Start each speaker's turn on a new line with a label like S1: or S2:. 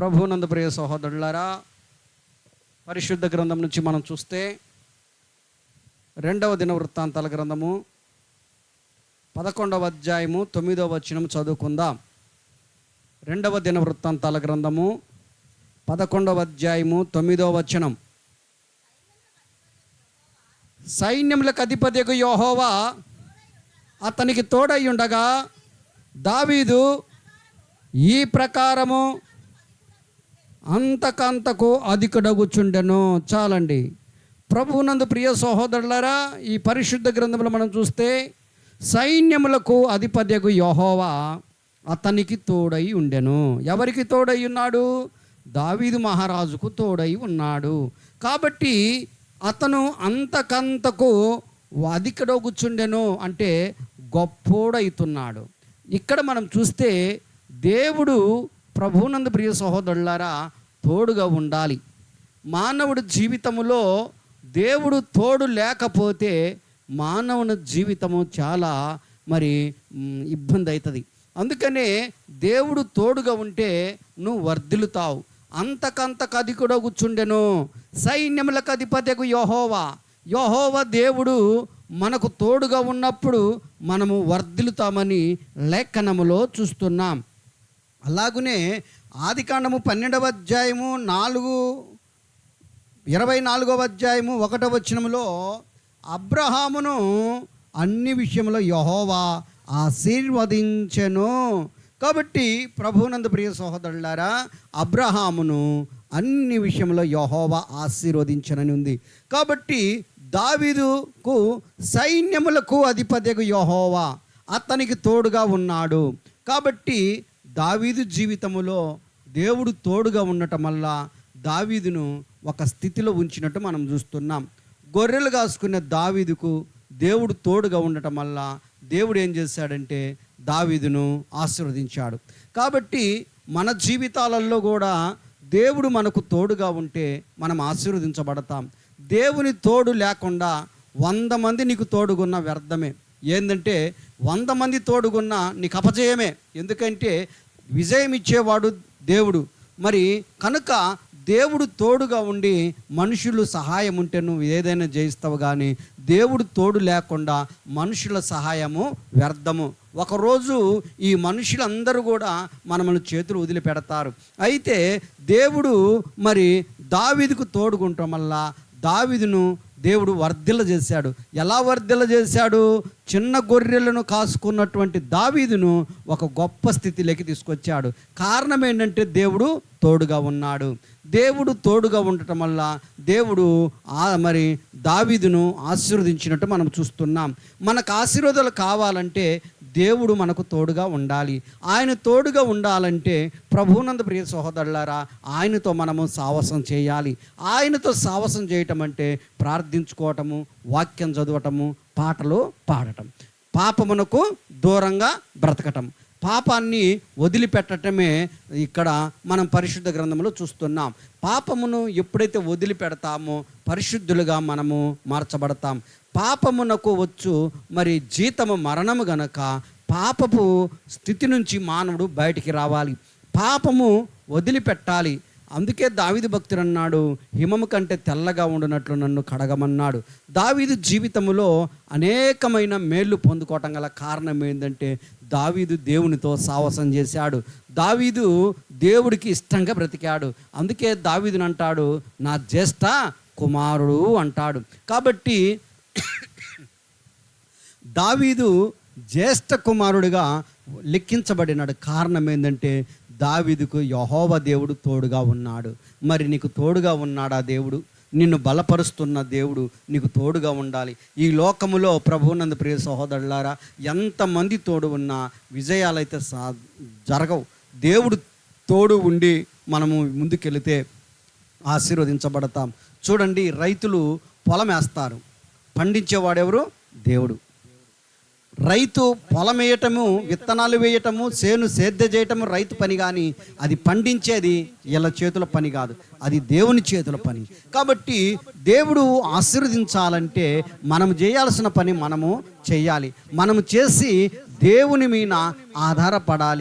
S1: ప్రభునందు ప్రియ సహోదరులారా పరిశుద్ధ గ్రంథం నుంచి మనం చూస్తే రెండవ దిన వృత్తాంతాల గ్రంథము పదకొండవ అధ్యాయము తొమ్మిదవ వచనం చదువుకుందాం. రెండవ దిన వృత్తాంతాల గ్రంథము పదకొండవ అధ్యాయము తొమ్మిదవ వచనం. సైన్యములకు అధిపతికు యోహోవా అతనికి తోడై ఉండగా దావీదు ఈ ప్రకారము అంతకంతకు అధికుడగుచుండెను. చాలండి. ప్రభువునందు ప్రియ సహోదరులారా ఈ పరిశుద్ధ గ్రంథంలో మనం చూస్తే సైన్యములకు అధిపత్యకు యహోవా అతనికి తోడై ఉండెను. ఎవరికి తోడై ఉన్నాడు? దావీదు మహారాజుకు తోడై ఉన్నాడు. కాబట్టి అతను అంతకంతకు అధికడొగుచుండెను అంటే గొప్పోడైతున్నాడు. ఇక్కడ మనం చూస్తే దేవుడు ప్రభువునందు ప్రియ సహోదరులారా తోడుగా ఉండాలి. మానవుడి జీవితములో దేవుడు తోడు లేకపోతే మానవుని జీవితము చాలా మరి ఇబ్బంది అవుతుంది అందుకనే దేవుడు తోడుగా ఉంటే నువ్వు వర్ధిల్లుతావు. అంతకంతకు అధికుడు కూర్చుండెను. సైన్యములకు అధిపతికు యహోవా. యహోవ దేవుడు మనకు తోడుగా ఉన్నప్పుడు మనము వర్ధిల్లుతామని లేఖనములో చూస్తున్నాం. అలాగునే ఆదికాండము పన్నెండవ అధ్యాయము నాలుగు ఇరవై నాలుగవ అధ్యాయము ఒకటవ వచనములో అబ్రహామును అన్ని విషయంలో యహోవా ఆశీర్వదించెను. కాబట్టి ప్రభునంద ప్రియ సహోదరులారా అబ్రహామును అన్ని విషయంలో యహోవా ఆశీర్వదించనని ఉంది. కాబట్టి దావీదుకు సైన్యములకు అధిపతికు యహోవా అతనికి తోడుగా ఉన్నాడు. కాబట్టి దావీదు జీవితంలో దేవుడు తోడుగా ఉండటం వల్ల దావీదును ఒక స్థితిలో ఉంచినట్టు మనం చూస్తున్నాం. గొర్రెలు కాసుకునే దావీదుకు దేవుడు తోడుగా ఉండటం వల్ల దేవుడు ఏం చేశాడంటే దావీదును ఆశీర్వదించాడు. కాబట్టి మన జీవితాలలో కూడా దేవుడు మనకు తోడుగా ఉంటే మనం ఆశీర్వదించబడతాం. దేవుని తోడు లేకుండా వంద మంది నీకు తోడుగున్న వ్యర్థమే. ఏంటంటే వంద మంది తోడుగున్న నీకు అపజయమే. ఎందుకంటే విజయం ఇచ్చేవాడు దేవుడు. మరి కనుక దేవుడు తోడుగా ఉండి మనుషులు సహాయం ఉంటే నువ్వు ఏదైనా జయిస్తావు కానీ దేవుడు తోడు లేకుండా మనుషుల సహాయము వ్యర్థము. ఒకరోజు ఈ మనుషులందరూ కూడా మనల్ని చేతులు వదిలిపెడతారు. అయితే దేవుడు మరి దావీదుకు తోడుకుంటాం వల్ల దావీదును దేవుడు వర్ధిల్ల చేశాడు. ఎలా వర్ధిల్ల చేశాడు? చిన్న గొర్రెలను కాసుకున్నటువంటి దావీదును ఒక గొప్ప స్థితిలోకి తీసుకొచ్చాడు. కారణం ఏంటంటే దేవుడు తోడుగా ఉన్నాడు. దేవుడు తోడుగా ఉండటం వల్ల దేవుడు ఆ మరి దావీదును ఆశీర్వదించినట్టు మనం చూస్తున్నాం. మనకు ఆశీర్వాదాలు కావాలంటే దేవుడు మనకు తోడుగా ఉండాలి. ఆయన తోడుగా ఉండాలంటే ప్రభునంద ప్రియ సహోదరులారా ఆయనతో మనము సావసం చేయాలి. ఆయనతో సావసం చేయటం అంటే ప్రార్థించుకోవటము వాక్యం చదవటము పాటలు పాడటం. పాపమునకు దూరంగా బ్రతకటం. పాపాన్ని వదిలిపెట్టటమే ఇక్కడ మనం పరిశుద్ధ గ్రంథంలో చూస్తున్నాం. పాపమును ఎప్పుడైతే వదిలిపెడతామో పరిశుద్ధులుగా మనము మార్చబడతాం. పాపమునకు వచ్చు మరి జీతము మరణము గనక పాపపు స్థితి నుంచి మానవుడు బయటికి రావాలి. పాపము వదిలిపెట్టాలి. అందుకే దావిది భక్తుడు అన్నాడు హిమము కంటే తెల్లగా ఉండునట్లు నన్ను కడగమన్నాడు. దావీదు జీవితములో అనేకమైన మేళ్ళు పొందుకోవటం గల కారణం ఏంటంటే దావీదు దేవునితో సావసం చేశాడు. దావీదు దేవుడికి ఇష్టంగా బ్రతికాడు. అందుకే దావీదుని అంటాడు నా జ్యేష్ఠ కుమారుడు అంటాడు. కాబట్టి దావీదు జ్యేష్ఠ కుమారుడిగా లెక్కించబడినాడు కారణం ఏంటంటే దావీదుకు యహోవ దేవుడు తోడుగా ఉన్నాడు. మరి నీకు తోడుగా ఉన్నాడా దేవుడు? నిన్ను బలపరుస్తున్న దేవుడు నీకు తోడుగా ఉండాలి. ఈ లోకములో ప్రభువునందు ప్రియ సహోదరులారా ఎంతమంది తోడు ఉన్నా విజయాలైతే సా జరగవు. దేవుడు తోడు ఉండి మనము ముందుకెళితే ఆశీర్వదించబడతాం. చూడండి రైతులు పొలం వేస్తారు. పండించేవాడెవరు? దేవుడు. రైతు పొలం వేయటము విత్తనాలు వేయటము చేను సేద్య చేయటము రైతు పని కానీ అది పండించేది ఇలా చేతుల పని కాదు. అది దేవుని చేతుల పని. కాబట్టి దేవుడు ఆశీర్వదించాలంటే మనం చేయాల్సిన పని మనము చేయాలి. మనము చేసి దేవుని మీద ఆధారపడాలి.